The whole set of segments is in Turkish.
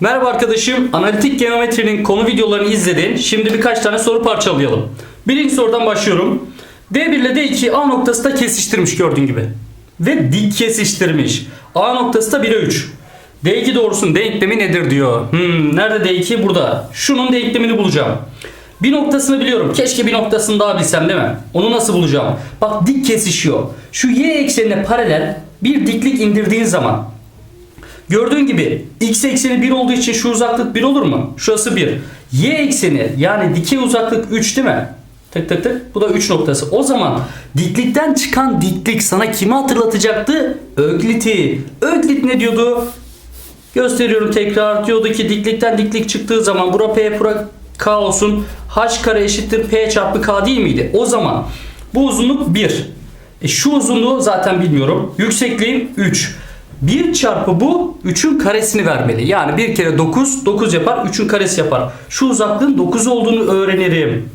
Merhaba arkadaşım. Analitik geometrinin konu videolarını izledin. Şimdi birkaç tane soru parçalayalım. Birinci sorudan başlıyorum. D1 ile D2 A noktası da kesiştirmiş gördüğün gibi. Ve dik kesiştirmiş. A noktası da 1'e 3. D2 doğrusunun denklemi nedir diyor. Hmm, nerede D2? Burada. Şunun denklemini bulacağım. Bir noktasını biliyorum. Keşke bir noktasını daha bilsem değil mi? Onu nasıl bulacağım? Bak dik kesişiyor. Şu y eksenine paralel bir diklik indirdiğin zaman Gördüğün gibi x ekseni 1 olduğu için şu uzaklık 1 olur mu? Şurası 1. Y ekseni yani dikey uzaklık 3 değil mi? Tık tık tık. Bu da 3 noktası. O zaman diklikten çıkan diklik sana kimi hatırlatacaktı? Öklit'i. Öklit ne diyordu? Gösteriyorum tekrar. Diyordu ki diklikten diklik çıktığı zaman bura P bura K olsun. H kare eşittir P çarpı K değil miydi? O zaman bu uzunluk 1. E şu uzunluğu zaten bilmiyorum. Yüksekliğim 3. 1 çarpı bu 3'ün karesini vermeli. Yani 1 kere 9 9 yapar 3'ün karesi yapar. Şu uzaklığın 9 olduğunu öğrenirim.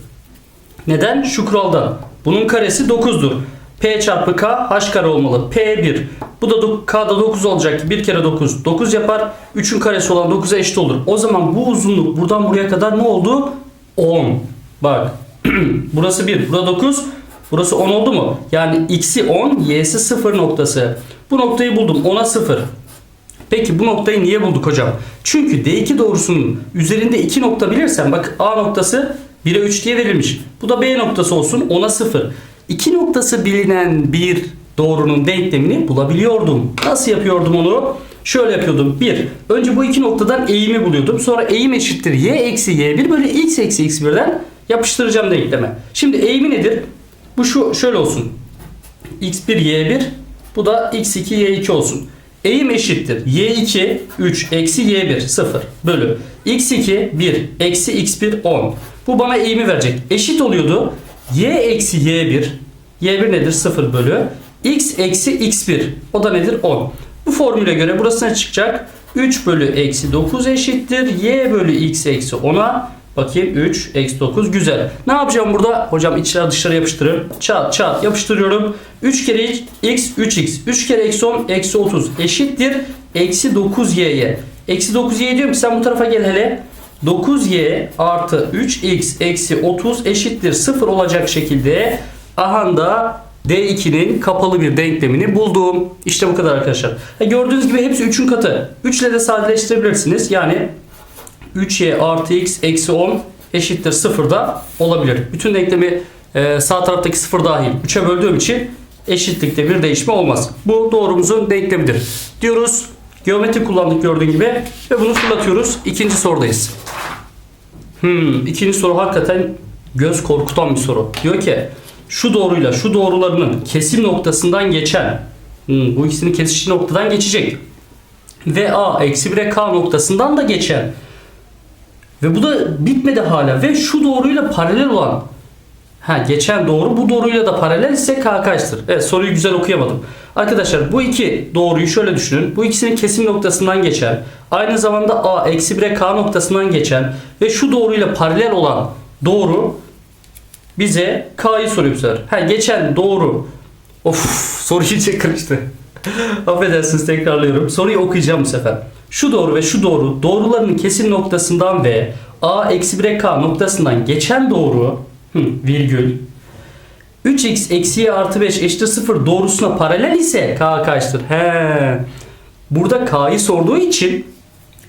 Neden? Şu kuraldan. Bunun karesi 9'dur. P çarpı K H kare olmalı. P1. Bu da K'da 9 olacak. 1 kere 9 9 yapar. 3'ün karesi olan 9'a eşit olur. O zaman bu uzunluk buradan buraya kadar ne oldu? 10. Bak. burası 1. Burada 9. Burası 10 oldu mu? Yani x'i 10, y'si 0 noktası. Bu noktayı buldum. 10'a 0. Peki bu noktayı niye bulduk hocam? Çünkü D2 doğrusunun üzerinde 2 nokta bilirsen bak A noktası 1'e 3 diye verilmiş. Bu da B noktası olsun 10'a 0. 2 noktası bilinen bir doğrunun denklemini bulabiliyordum. Nasıl yapıyordum onu? Şöyle yapıyordum. 1. Önce bu iki noktadan eğimi buluyordum. Sonra eğim eşittir y eksi y1 bölü x eksi x1'den yapıştıracağım denkleme. Şimdi eğimi nedir? Bu şu şöyle olsun. x1 y1 bu da x2 y2 olsun. Eğim eşittir. y2 3 eksi y1 0 bölü x2 1 eksi x1 10. Bu bana eğimi verecek. Eşit oluyordu. y eksi y1 y1 nedir? 0 bölü x eksi x1 o da nedir? 10. Bu formüle göre burası ne çıkacak? 3 bölü eksi 9 eşittir. y bölü x eksi 10'a Bakayım 3 eksi 9 güzel. Ne yapacağım burada? Hocam içler dışarı yapıştırın. Çat çat yapıştırıyorum. 3 kere x 3x. 3 kere eksi 10 eksi 30 eşittir. Eksi 9y'ye. Eksi 9y diyorum ki sen bu tarafa gel hele. 9y artı 3x eksi 30 eşittir 0 olacak şekilde aha da D2'nin kapalı bir denklemini buldum. İşte bu kadar arkadaşlar. Ha, gördüğünüz gibi hepsi 3'ün katı. 3 ile de sadeleştirebilirsiniz. Yani 3y artı x eksi 10 eşittir 0 da olabilir. Bütün denklemi e, sağ taraftaki 0 dahil 3'e böldüğüm için eşitlikte bir değişme olmaz. Bu doğrumuzun denklemidir. Diyoruz. Geometri kullandık gördüğün gibi ve bunu fırlatıyoruz. İkinci sorudayız. Hmm, ikinci soru hakikaten göz korkutan bir soru. Diyor ki şu doğruyla şu doğrularının kesim noktasından geçen hmm, bu ikisinin kesiştiği noktadan geçecek. Ve A eksi 1'e K noktasından da geçen ve bu da bitmedi hala ve şu doğruyla paralel olan ha geçen doğru bu doğruyla da paralel ise K kaçtır? Evet soruyu güzel okuyamadım. Arkadaşlar bu iki doğruyu şöyle düşünün. Bu ikisinin kesim noktasından geçen aynı zamanda A eksi 1'e K noktasından geçen ve şu doğruyla paralel olan doğru bize K'yı soruyor bu sefer. Ha geçen doğru. Of soru iyice karıştı. Affedersiniz tekrarlıyorum. Soruyu okuyacağım bu sefer. Şu doğru ve şu doğru doğrularının kesim noktasından ve A eksi 1'e K noktasından geçen doğru virgül 3x eksi y artı 5 eşittir 0 doğrusuna paralel ise K kaçtır? He. Burada K'yı sorduğu için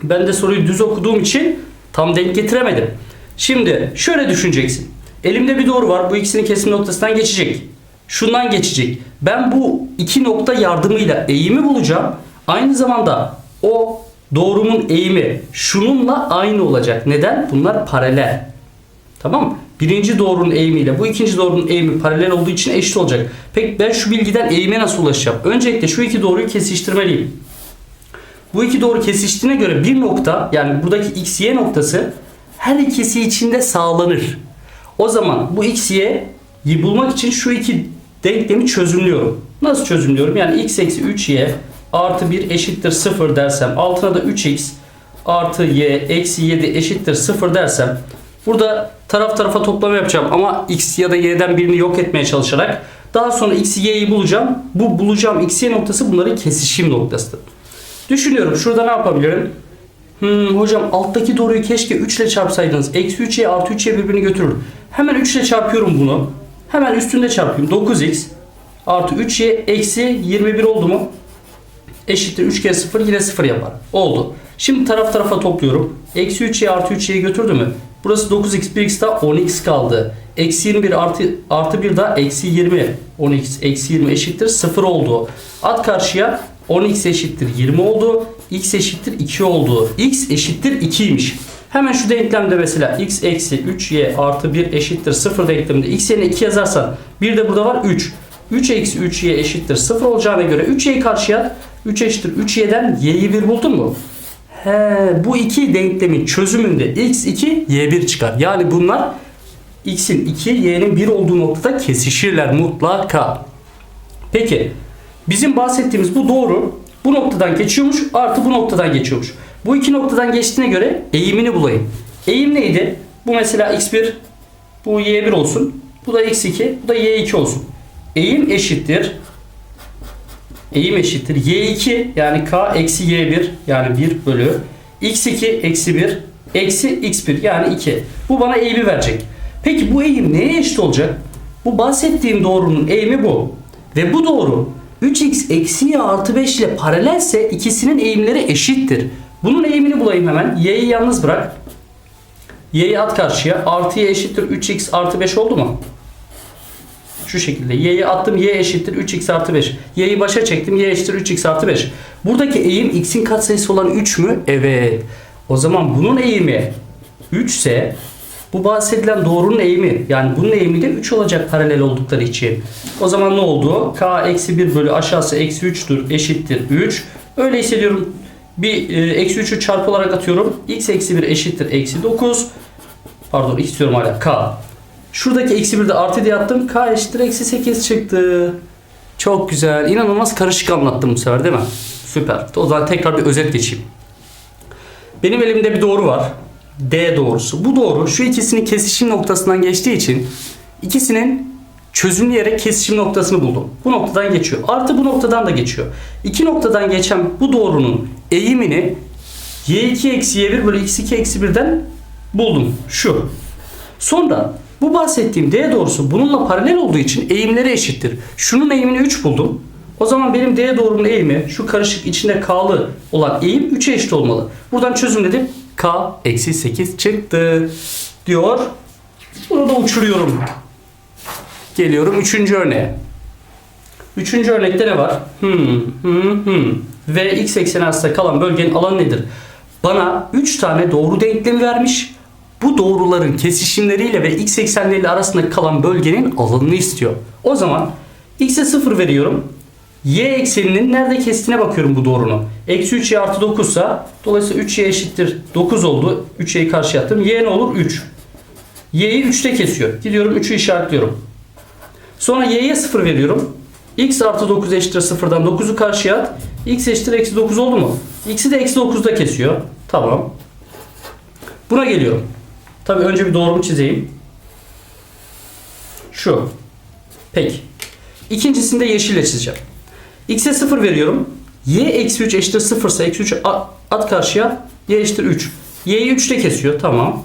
ben de soruyu düz okuduğum için tam denk getiremedim. Şimdi şöyle düşüneceksin. Elimde bir doğru var. Bu ikisinin kesim noktasından geçecek. Şundan geçecek. Ben bu iki nokta yardımıyla eğimi bulacağım. Aynı zamanda o doğrumun eğimi şununla aynı olacak. Neden? Bunlar paralel. Tamam mı? Birinci doğrunun eğimiyle bu ikinci doğrunun eğimi paralel olduğu için eşit olacak. Peki ben şu bilgiden eğime nasıl ulaşacağım? Öncelikle şu iki doğruyu kesiştirmeliyim. Bu iki doğru kesiştiğine göre bir nokta yani buradaki x y noktası her ikisi içinde sağlanır. O zaman bu x y'yi bulmak için şu iki denklemi çözümlüyorum. Nasıl çözümlüyorum? Yani x eksi 3y artı 1 eşittir 0 dersem altına da 3x artı y eksi 7 eşittir 0 dersem burada taraf tarafa toplama yapacağım ama x ya da y'den birini yok etmeye çalışarak daha sonra x y'yi bulacağım. Bu bulacağım x y noktası bunların kesişim noktasıdır. Düşünüyorum şurada ne yapabilirim? Hmm, hocam alttaki doğruyu keşke 3 ile çarpsaydınız. Eksi 3'ye artı 3'ye birbirini götürür. Hemen 3 ile çarpıyorum bunu. Hemen üstünde çarpayım. 9x artı 3y eksi 21 oldu mu? Eşittir 3 kere 0 yine 0 yapar. Oldu. Şimdi taraf tarafa topluyorum. Eksi 3y artı 3y'yi götürdü mü? Burası 9x 1x daha 10x kaldı. Eksi 21 artı, artı 1 daha eksi 20. 10x eksi 20 eşittir 0 oldu. At karşıya 10x eşittir 20 oldu. x eşittir 2 oldu. x eşittir 2'ymiş. Hemen şu denklemde mesela x eksi 3y artı 1 eşittir 0 denkleminde x yerine 2 yazarsan bir de burada var 3. 3 eksi 3y eşittir 0 olacağına göre 3y'yi karşıya at. 3 eşittir 3y'den y'yi 1 buldun mu? He, bu iki denklemin çözümünde x2 y1 çıkar. Yani bunlar x'in 2 y'nin 1 olduğu noktada kesişirler mutlaka. Peki bizim bahsettiğimiz bu doğru. Bu noktadan geçiyormuş artı bu noktadan geçiyormuş. Bu iki noktadan geçtiğine göre eğimini bulayım. Eğim neydi? Bu mesela x1 bu y1 olsun. Bu da x2 bu da y2 olsun. Eğim eşittir eğim eşittir y2 yani k eksi y1 yani 1 bölü x2 eksi 1 eksi x1 yani 2. Bu bana eğimi verecek. Peki bu eğim neye eşit olacak? Bu bahsettiğim doğrunun eğimi bu. Ve bu doğru 3x eksi y artı 5 ile paralelse ikisinin eğimleri eşittir. Bunun eğimini bulayım hemen. y'yi yalnız bırak. y'yi at karşıya. Artı y eşittir 3x artı 5 oldu mu? Şu şekilde y'yi attım y eşittir 3x artı 5. Y'yi başa çektim y eşittir 3x artı 5. Buradaki eğim x'in katsayısı olan 3 mü? Evet. O zaman bunun eğimi 3 ise bu bahsedilen doğrunun eğimi yani bunun eğimi de 3 olacak paralel oldukları için. O zaman ne oldu? k eksi 1 bölü aşağısı eksi 3'tür eşittir 3. Öyle hissediyorum. Bir e, eksi 3'ü çarpı olarak atıyorum. x eksi 1 eşittir eksi 9. Pardon x diyorum hala k. Şuradaki eksi 1'de artı diye attım. K eşittir eksi 8 çıktı. Çok güzel. İnanılmaz karışık anlattım bu sefer değil mi? Süper. O zaman tekrar bir özet geçeyim. Benim elimde bir doğru var. D doğrusu. Bu doğru şu ikisinin kesişim noktasından geçtiği için ikisinin çözümleyerek kesişim noktasını buldum. Bu noktadan geçiyor. Artı bu noktadan da geçiyor. İki noktadan geçen bu doğrunun eğimini y2 eksi y1 bölü x2 eksi 1'den buldum. Şu. Sonra bu bahsettiğim D doğrusu bununla paralel olduğu için eğimleri eşittir. Şunun eğimini 3 buldum. O zaman benim D doğrumun eğimi şu karışık içinde K'lı olan eğim 3'e eşit olmalı. Buradan çözümledim. K eksi 8 çıktı diyor. Bunu da uçuruyorum. Geliyorum 3. örneğe. Üçüncü örnekte ne var? Hmm, hmm, hmm. Ve x ekseni arasında kalan bölgenin alanı nedir? Bana 3 tane doğru denklemi vermiş. Bu doğruların kesişimleriyle ve x eksenleriyle arasında kalan bölgenin alanını istiyor. O zaman x'e 0 veriyorum. Y ekseninin nerede kestiğine bakıyorum bu doğrunun. Eksi 3y artı 9 ise dolayısıyla 3y eşittir 9 oldu. 3y'yi karşıya attım. Y ne olur? 3. Y'yi 3'te kesiyor. Gidiyorum 3'ü işaretliyorum. Sonra y'ye 0 veriyorum. x artı 9 eşittir 0'dan 9'u karşıya at. x eşittir eksi 9 oldu mu? x'i de eksi 9'da kesiyor. Tamam. Buna geliyorum. Tabii önce bir doğrumu çizeyim. Şu. Peki. İkincisini de yeşille çizeceğim. x'e 0 veriyorum. y eksi 3 eşittir 0 ise eksi 3 at karşıya. y eşittir 3. y'yi 3'te kesiyor. Tamam.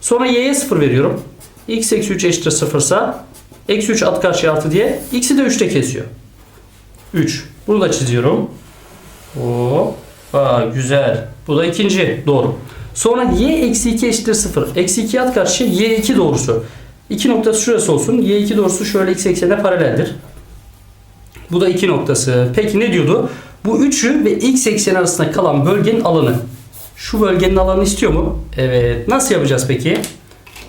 Sonra y'ye 0 veriyorum. x eksi 3 eşittir 0 ise eksi 3 at karşıya artı diye. x'i de 3'te kesiyor. 3. Bunu da çiziyorum. Aa, güzel. Bu da ikinci doğru. Sonra y eksi 2 eşittir 0. Eksi 2 at karşıya y2 doğrusu. 2 noktası şurası olsun. y2 doğrusu şöyle x eksenine paraleldir. Bu da 2 noktası. Peki ne diyordu? Bu üçü ve x ekseni arasında kalan bölgenin alanı. Şu bölgenin alanını istiyor mu? Evet. Nasıl yapacağız peki?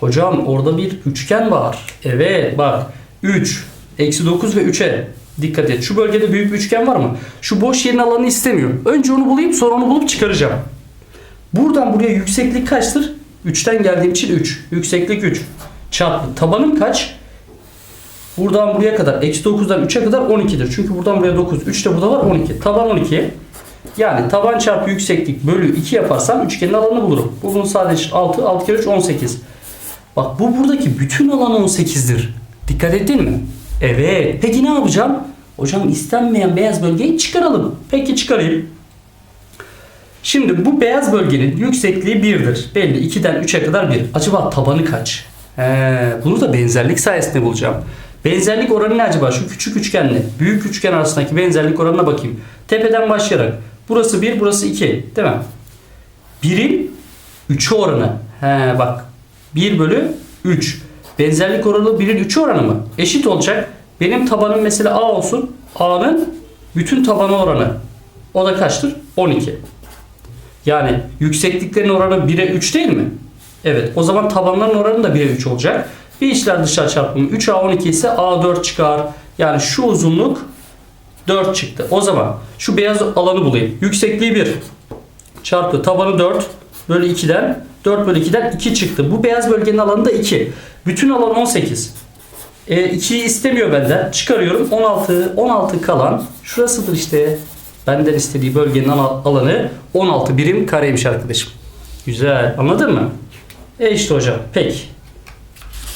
Hocam orada bir üçgen var. Evet bak. 3, eksi 9 ve 3'e dikkat et. Şu bölgede büyük bir üçgen var mı? Şu boş yerin alanını istemiyorum. Önce onu bulayım sonra onu bulup çıkaracağım. Buradan buraya yükseklik kaçtır? 3'ten geldiğim için 3. Yükseklik 3. Çarpı tabanım kaç? Buradan buraya kadar eksi 9'dan 3'e kadar 12'dir. Çünkü buradan buraya 9. 3 de burada var 12. Taban 12. Yani taban çarpı yükseklik bölü 2 yaparsam üçgenin alanını bulurum. Bu bunun sadece 6. 6 kere 3 18. Bak bu buradaki bütün alan 18'dir. Dikkat ettin mi? Evet. Peki ne yapacağım? Hocam istenmeyen beyaz bölgeyi çıkaralım. Peki çıkarayım. Şimdi bu beyaz bölgenin yüksekliği 1'dir. Belli 2'den 3'e kadar 1. Acaba tabanı kaç? He, bunu da benzerlik sayesinde bulacağım. Benzerlik oranı ne acaba? Şu küçük üçgenle büyük üçgen arasındaki benzerlik oranına bakayım. Tepeden başlayarak. Burası 1, burası 2. Değil mi? 1'in 3'ü oranı. He bak. 1 bölü 3. Benzerlik oranı 1'in 3'ü oranı mı? Eşit olacak. Benim tabanım mesela A olsun. A'nın bütün tabanı oranı. O da kaçtır? 12. Yani yüksekliklerin oranı 1'e 3 değil mi? Evet. O zaman tabanların oranı da 1'e 3 olacak. Bir içler dışlar çarpımı 3A 12 ise A 4 çıkar. Yani şu uzunluk 4 çıktı. O zaman şu beyaz alanı bulayım. Yüksekliği 1 çarpı tabanı 4 bölü 2'den 4 bölü 2'den 2 çıktı. Bu beyaz bölgenin alanı da 2. Bütün alan 18. E, 2'yi istemiyor benden. Çıkarıyorum. 16 16 kalan şurasıdır işte. Benden istediği bölgenin ala- alanı 16 birim kareymiş arkadaşım. Güzel. Anladın mı? E işte hocam. Peki.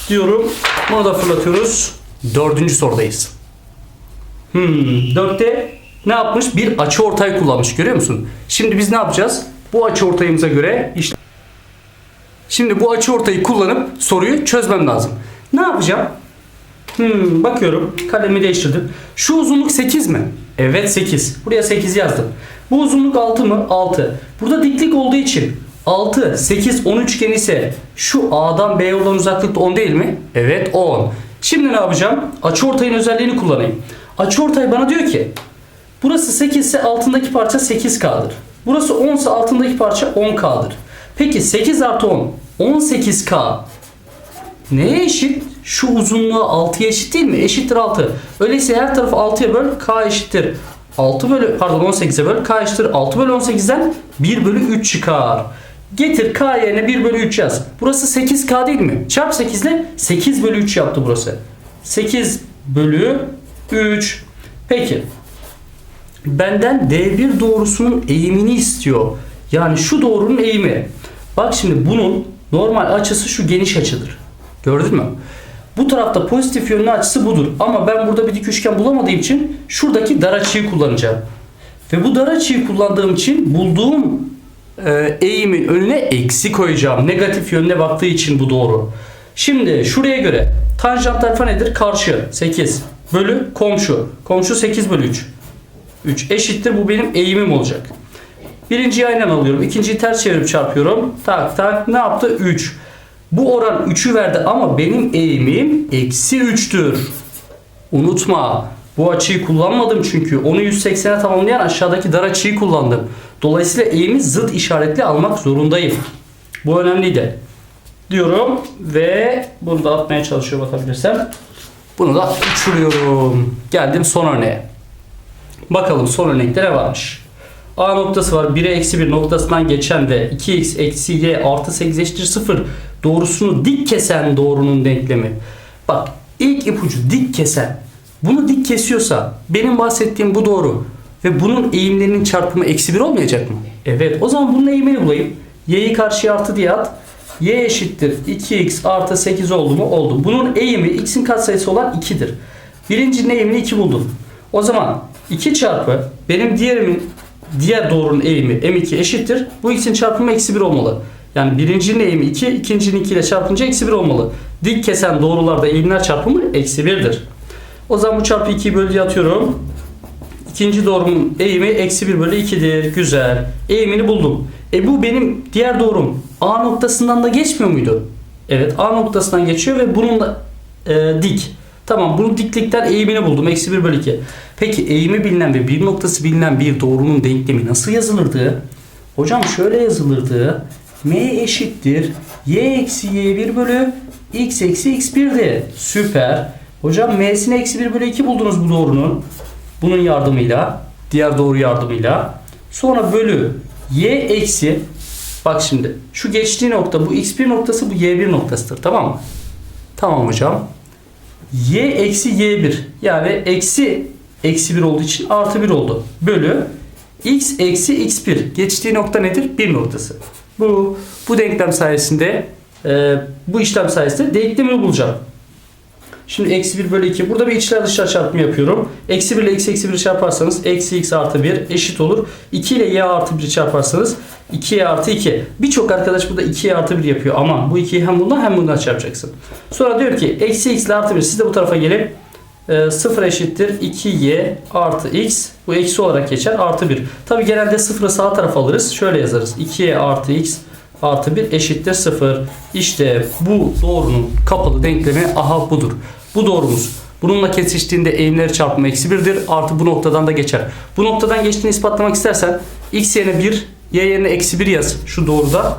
Diyorum. Bunu da fırlatıyoruz. Dördüncü sorudayız. Hmm, dörtte ne yapmış? Bir açı ortay kullanmış. Görüyor musun? Şimdi biz ne yapacağız? Bu açı ortayımıza göre işte Şimdi bu açı ortayı kullanıp soruyu çözmem lazım. Ne yapacağım? Hmm, bakıyorum. Kalemi değiştirdim. Şu uzunluk 8 mi? Evet 8. Buraya 8 yazdım. Bu uzunluk 6 mı? 6. Burada diklik olduğu için 6, 8, 10 üçgeni ise şu A'dan B'ye olan uzaklık da 10 değil mi? Evet 10. Şimdi ne yapacağım? Açıortayın özelliğini kullanayım. Açıortay bana diyor ki burası 8 ise altındaki parça 8K'dır. Burası 10 ise altındaki parça 10K'dır. Peki 8 artı 10 18K Neye eşit? Şu uzunluğu 6'ya eşit değil mi? Eşittir 6. Öyleyse her tarafı 6'ya böl K eşittir. 6 bölü pardon 18'e böl K eşittir. 6 bölü 18'den 1 bölü 3 çıkar. Getir K yerine 1 bölü 3 yaz. Burası 8K değil mi? Çarp 8 ile 8 bölü 3 yaptı burası. 8 bölü 3. Peki. Benden D1 doğrusunun eğimini istiyor. Yani şu doğrunun eğimi. Bak şimdi bunun normal açısı şu geniş açıdır. Gördün mü? Bu tarafta pozitif yönlü açısı budur. Ama ben burada bir dik üçgen bulamadığım için şuradaki dar açıyı kullanacağım. Ve bu dar açıyı kullandığım için bulduğum e, eğimin önüne eksi koyacağım. Negatif yönüne baktığı için bu doğru. Şimdi şuraya göre tanjant alfa nedir? Karşı 8 bölü komşu. Komşu 8 bölü 3. 3 eşittir bu benim eğimim olacak. Birinciyi aynen alıyorum. ikinciyi ters çevirip çarpıyorum. Tak tak ne yaptı? 3. Bu oran 3'ü verdi ama benim eğimim eksi 3'tür. Unutma. Bu açıyı kullanmadım çünkü. Onu 180'e tamamlayan aşağıdaki dar açıyı kullandım. Dolayısıyla eğimi zıt işaretli almak zorundayım. Bu önemliydi. Diyorum ve bunu da atmaya çalışıyor bakabilirsem. Bunu da uçuruyorum. Geldim son örneğe. Bakalım son örnekte ne varmış? A noktası var. 1'e eksi 1 noktasından geçen ve 2x eksi y artı 8 eşittir 0 doğrusunu dik kesen doğrunun denklemi. Bak ilk ipucu dik kesen. Bunu dik kesiyorsa benim bahsettiğim bu doğru ve bunun eğimlerinin çarpımı eksi 1 olmayacak mı? Evet o zaman bunun eğimini bulayım. Y'yi karşıya artı diye at. Y eşittir 2x artı 8 oldu mu? Oldu. Bunun eğimi x'in katsayısı olan 2'dir. Birincinin eğimini 2 buldum. O zaman 2 çarpı benim diğerimin diğer doğrunun eğimi m2 eşittir. Bu x'in çarpımı eksi 1 olmalı. Yani birincinin eğimi 2, ikincinin 2 ile çarpınca eksi 1 olmalı. Dik kesen doğrularda eğimler çarpımı eksi 1'dir. O zaman bu çarpı 2'yi bölüye atıyorum. İkinci doğrumun eğimi eksi 1 bölü 2'dir. Güzel. Eğimini buldum. E bu benim diğer doğrum. A noktasından da geçmiyor muydu? Evet A noktasından geçiyor ve bunun da e, dik. Tamam bunun diklikten eğimini buldum. Eksi 1 bölü 2. Peki eğimi bilinen ve bir noktası bilinen bir doğrunun denklemi nasıl yazılırdı? Hocam şöyle yazılırdı. M eşittir. Y eksi Y1 bölü X eksi X1'di. Süper. Hocam M'sini eksi 1 bölü 2 buldunuz bu doğrunun. Bunun yardımıyla. Diğer doğru yardımıyla. Sonra bölü Y eksi Bak şimdi şu geçtiği nokta bu x1 noktası bu y1 noktasıdır tamam mı? Tamam hocam. Y eksi y1 yani eksi eksi 1 olduğu için artı 1 oldu. Bölü x eksi x1 geçtiği nokta nedir? 1 noktası. Bu bu denklem sayesinde e, bu işlem sayesinde denklemini bulacağım. Şimdi eksi 1 bölü 2. Burada bir içler dışlar çarpımı yapıyorum. Eksi 1 ile eksi eksi 1 çarparsanız eksi x artı 1 eşit olur. 2 ile y artı 1 çarparsanız 2y artı 2. Birçok arkadaş burada 2y artı 1 yapıyor. Ama bu 2'yi hem bundan hem bundan çarpacaksın. Sonra diyor ki eksi x ile artı 1. Siz de bu tarafa gelip e, 0 eşittir 2y artı x. Bu eksi olarak geçer. Artı 1. Tabi genelde 0'ı sağ tarafa alırız. Şöyle yazarız. 2y artı x artı 1 eşittir 0. İşte bu doğrunun kapalı denklemi aha budur. Bu doğrumuz. Bununla kesiştiğinde eğimleri çarpımı eksi 1'dir. Artı bu noktadan da geçer. Bu noktadan geçtiğini ispatlamak istersen x yerine 1, y yerine eksi 1 yaz. Şu doğruda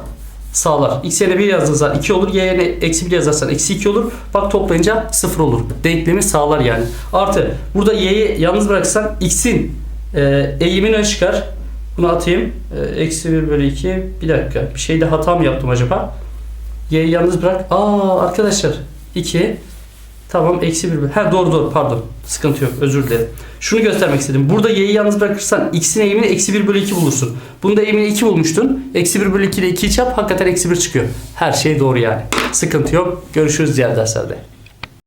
sağlar. X yerine 1 yazdığın zaman 2 olur. Y yerine eksi 1 yazarsan eksi 2 olur. Bak toplayınca 0 olur. Denklemi sağlar yani. Artı burada y'yi yalnız bırakırsan x'in e, eğimini çıkar. Bunu atayım. E, Eksi 1 bölü 2. Bir dakika. Bir şeyde hata mı yaptım acaba? Y'yi yalnız bırak. Aa arkadaşlar. 2. Tamam eksi 1 bölü. Ha doğru doğru pardon. Sıkıntı yok özür dilerim. Şunu göstermek istedim. Burada y'yi yalnız bırakırsan x'in eğimini eksi 1 bölü 2 bulursun. Bunda eğimini 2 bulmuştun. Eksi 1 bölü 2 ile 2'yi çarp hakikaten eksi 1 çıkıyor. Her şey doğru yani. Sıkıntı yok. Görüşürüz diğer derslerde.